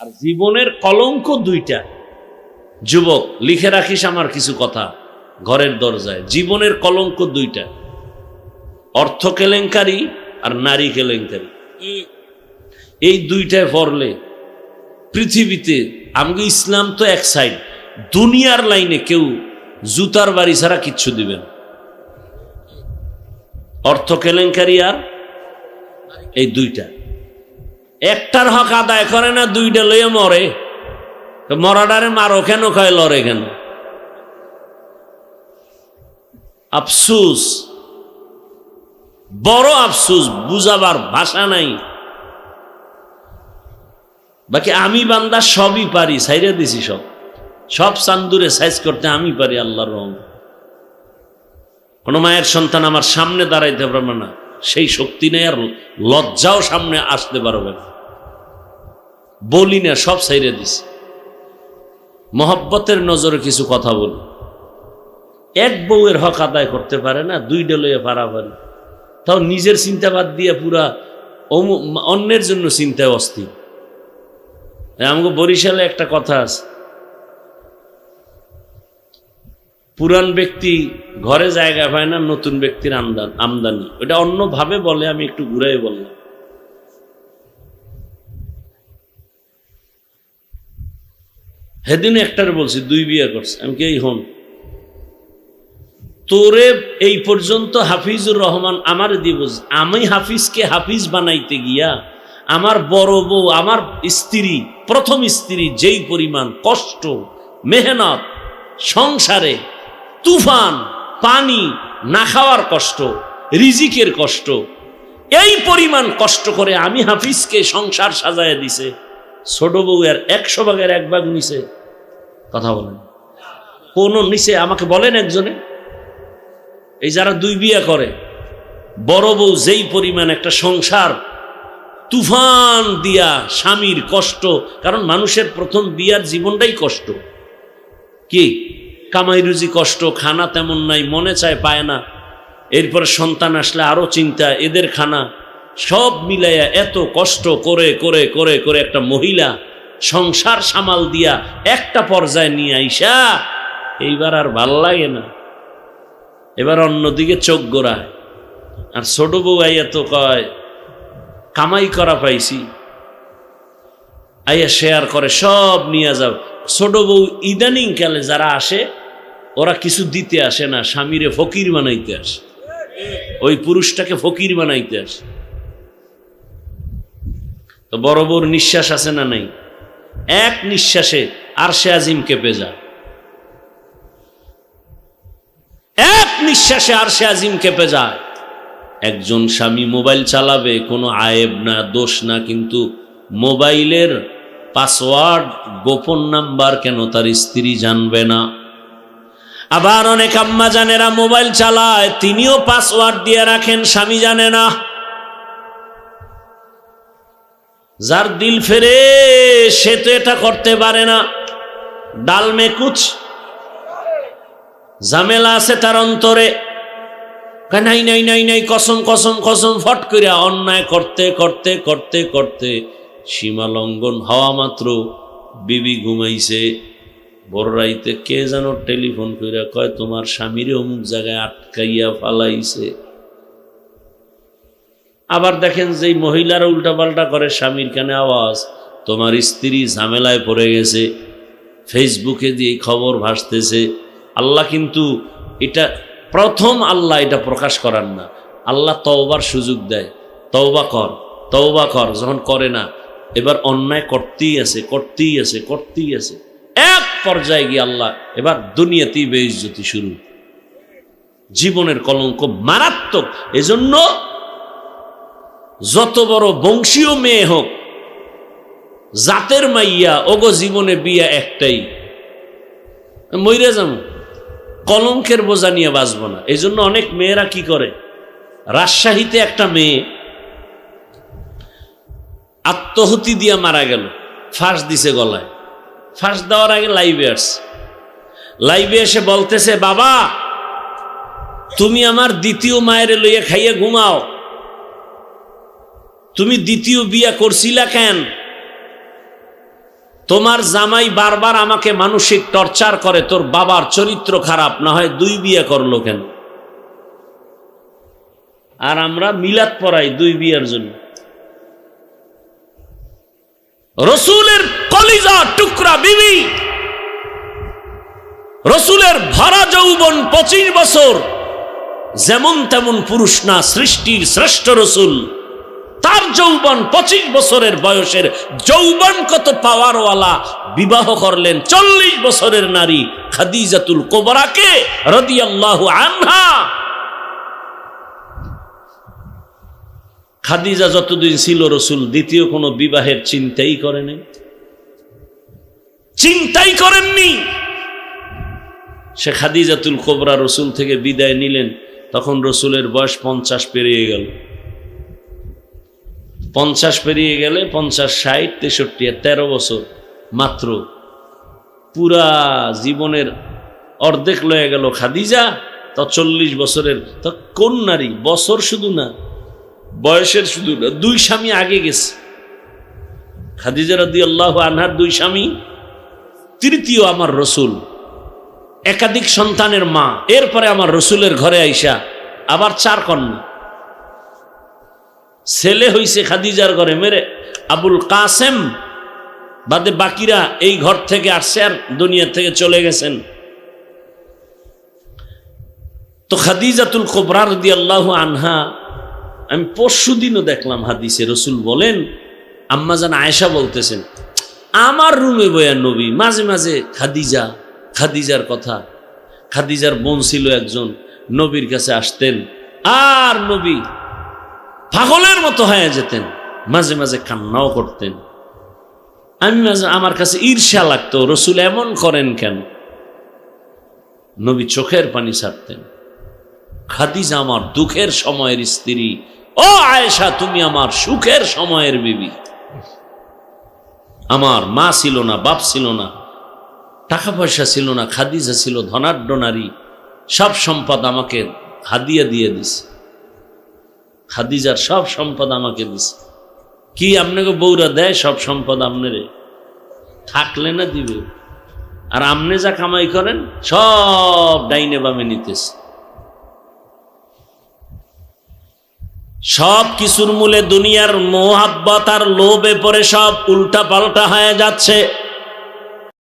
আর জীবনের কলঙ্ক দুইটা। যুবক, লিখে রাখিস আমার কিছু কথা ঘরের দরজায়। জীবনের কলঙ্ক দুইটা। অর্থ কেলেঙ্কারি আর নারী কেলেঙ্কারি। এই দুইটায় পড়লে পৃথিবীতে আমি ইসলাম তো এক সাইড, দুনিয়ার লাইনে কেউ জুতার বাড়ি ছাড়া কিচ্ছু দিবেন অর্থ কেলেঙ্কারি আর এই দুইটা। একটার হক আদায় করে না, দুইটা লইয়া মরে। মরাডারে মারো কেন, কয় লড়ে কেন? আফসুস। বড় আফসুস, বুঝাবার ভাষা নাই। বাকি আমি বান্দা সবই পারি সাইরে দিছি সব। সব চান্দুরে সাইজ করতে আমি পারি, আল্লাহর রং কোনো মায়ের সন্তান আমার সামনে দাঁড়াইতে পারবে না। সেই শক্তি নেই আর লজ্জাও সামনে আসতে পারবে না। বলি না, সব সাইরে দিছি। মহব্বতের নজরে কিছু কথা বলি। এক বউয়ের হক আদায় করতে পারে না দুই ডলয়ে পারাপারি তাও নিজের চিন্তা বাদ দিয়ে পুরা অন্যের জন্য চিন্তায় অস্থির। আমাকে বরিশালে একটা কথা আছে। পুরান ব্যক্তি ঘরে জায়গা পায় না, নতুন ব্যক্তির আমদান আমদানি। ওটা অন্যভাবে বলে, আমি একটু ঘুরাই বললাম। সেদিন একটারে বলছি, দুই বিয়ে করছে। আমি কি হন। তোরে এই পর্যন্ত হাফিজুর রহমান আমার দিবস আমি হাফিজকে হাফিজ বানাইতে গিয়া আমার বড় বউ, আমার স্ত্রী, প্রথম স্ত্রী যেই পরিমাণ কষ্ট, মেহনত, সংসারে তুফান, পানি না খাওয়ার কষ্ট, রিজিকের কষ্ট, এই পরিমাণ কষ্ট করে আমি হাফিজকে সংসার সাজায় দিছে। ছোট বউ এর একশো ভাগের এক ভাগ নিছে। কথা বলেন। কোন নিচে আমাকে বলেন একজনে। এই যারা দুই বিয়ে করে, বড় বউ যেই পরিমাণ একটা সংসার, তুফান দিয়া স্বামীর কষ্ট, কারণ মানুষের প্রথম বিয়ার জীবনটাই কষ্ট। কি? কামাই রুজি কষ্ট, খানা তেমন নাই, মনে চায় পায় না। এরপর সন্তান আসলে আরও চিন্তা, এদের খানা। সব মিলাইয়া এত কষ্ট করে করে করে করে একটা মহিলা সংসার সামাল দিয়া একটা পর্যায়ে নিয়ে আইসা, এইবার আর ভালো লাগে না। এবার অন্যদিকে চোখ গোড়ায়। আর ছোট বউ আইয়া তো কয়, কামাই করা পাইছি। আইয়া শেয়ার করে, সব নিয়ে যাও। ছোট বউ ইদানিং কালে যারা আসে ওরা কিছু দিতে আসে না, স্বামীরে ফকির বানাইতে আসে। ওই পুরুষটাকে ফকির বানাইতে আসে। তো বড় বড় নিঃশ্বাস আছে না নাই? এক নিঃশ্বাসে আর সে আজিম কেঁপে যায়। এক নিঃশ্বাসে আর সে আজিম কেঁপে যায়। একজন স্বামী মোবাইল চালাবে, কোনো আয়েব না, দোষ না, কিন্তু মোবাইলের পাসওয়ার্ড, গোপন নাম্বার কেন তার স্ত্রী জানবে না? আবার অনেক আম্মা জানেরা মোবাইল চালায়, তিনিও পাসওয়ার্ড দিয়ে রাখেন, স্বামী জানে না। যার দিল ফেরে, সে তো এটা করতে পারে না। ডাল মে কুচ ঝামেলা আছে তার অন্তরে। নাই নাই নাই নাই, কসম কসম কসম, ফট করিয়া অন্যায় করতে করতে করতে করতে সীমা লঙ্ঘন হওয়া মাত্র বিবি ঘুমাইছে। রাইতে কে যেন টেলিফোন কইরা কয়, তোমার স্বামীরে অমুক জায়গায় আটকাইয়া ফালাইছে। আবার দেখেন যেই মহিলারা উল্টাপাল্টা করে, স্বামীর কানে আওয়াজ, তোমার স্ত্রী ঝামেলায় পড়ে গেছে, ফেসবুকে দিয়ে খবর ভাসতেছে। আল্লাহ কিন্তু এটা, প্রথম আল্লাহ এটা প্রকাশ করার না। আল্লাহ তওবার সুযোগ দেয়, তওবা কর তওবা কর, যখন করে না, এবার অন্যায় করতেই আছে করতেই আছে করতেই আছে। এক পর্যায়ে গিয়ে আল্লাহ এবার দুনিয়াতেই বেইজ্জতি শুরু। জীবনের কলঙ্ক মারাত্মক। এজন্য যত বড় বংশীয় মেয়ে হোক, জাতের মাইয়া, ওগো জীবনে বিয়া একটাই। মইরে যাব। কলঙ্কের বোঝা নিয়ে বাঁচবো না। এই জন্য অনেক মেয়েরা কি করে? রাজশাহীতে একটা মেয়ে আত্মহতি দিয়া মারা গেল। ফাঁস দিছে গলায়। ফাঁস দেওয়ার আগে লাইভে আসছে। লাইভে এসে বলতেছে, বাবা, তুমি আমার দ্বিতীয় মায়ের লইয়া খাইয়ে ঘুমাও। তুমি দ্বিতীয় বিয়া করছিলা কেন? তোমার জামাই বারবার আমাকে মানসিক টর্চার করে, তোর বাবার চরিত্র খারাপ, না হয় দুই বিয়ে করল কেন? আর আমরা মিলাদ পড়াই দুই বিয়ের জন্য। রসুলের কলিজা টুকরা বিবি, রসুলের ভরা যৌবন পঁচিশ বছর, যেমন তেমন পুরুষ না সৃষ্টির শ্রেষ্ঠ রসুল। তার যৌবন পঁচিশ বছরের বয়সের যৌবন কত পাওয়ারওয়ালা বিবাহ করলেন চল্লিশ বছরের নারী খাদিজাতুল কোবরাকে রদিয়াল্লাহু আনহা। খাদিজা যতদিন ছিল রসুল, দ্বিতীয় কোনো বিবাহের চিন্তাই করেনি চিন্তাই করেননি। সে খাদিজাতুল কোবরা রসুল থেকে বিদায় নিলেন, তখন রসুলের বয়স পঞ্চাশ পেরিয়ে গেল। পঞ্চাশ পেরিয়ে গেলে পঞ্চাশ, ষাট, তেষট্টি তেরো বছর মাত্র। পুরা জীবনের অর্ধেক লয়ে গেল খাদিজা, তা চল্লিশ বছরের, তা কোন নারী? বছর শুধু না বয়সের শুধু দুই স্বামী আগে গেছে। খাদিজা রাদি আল্লাহ আনহার দুই স্বামী, তৃতীয় আমার রসুল, একাধিক সন্তানের মা। এরপরে আমার রসুলের ঘরে আইসা আবার চার কন্যা। ছেলে হইছে খাদিজার ঘরে, মেরে আবুল কাসেম। বাদে বাকিরা এই ঘর থেকে আসছে আর দুনিয়া থেকে চলে গেছেন। তো খাদিজাতুল কোবরার দি আল্লাহ আনহা আমি পরশু দিনও দেখলাম হাদিসে রসুল বলেন, আম্মা জান আয়েশা বলতেছেন, আমার রুমে বয়া নবী, মাঝে মাঝে খাদিজা, খাদিজার কথা, খাদিজার বোন ছিল একজন, নবীর কাছে আসতেন, আর নবী পাগলের মতো হয়ে যেতেন, মাঝে মাঝে কান্নাও করতেন। আমি মাঝে আমার কাছে ঈর্ষা লাগতো, রসুল এমন করেন কেন? নবী চোখের পানি ছাড়তেন। খাদিজা আমার দুঃখের সময়ের স্ত্রী ও আয়েশা, তুমি আমার সুখের সময়ের বিবি। আমার মা ছিল না, বাপ ছিল না টাকা পয়সা ছিল না, খাদিজা ছিল, ধনাঢ্য নারী, সব সম্পদ আমাকে হাদিয়া দিয়ে দিছে। খাদিজার সব সম্পদ আমাকে দিছে। কি আপনাকে বউরা দেয় সব সম্পদ আপনারে? থাকলে না দিবে। আর আপনি যা কামাই করেন, সব ডাইনে বামে নিতেছে। সব কিছুর মূলে দুনিয়ার মোহাব্বত আর লোভে পরে সব উল্টা পাল্টা হয়ে যাচ্ছে।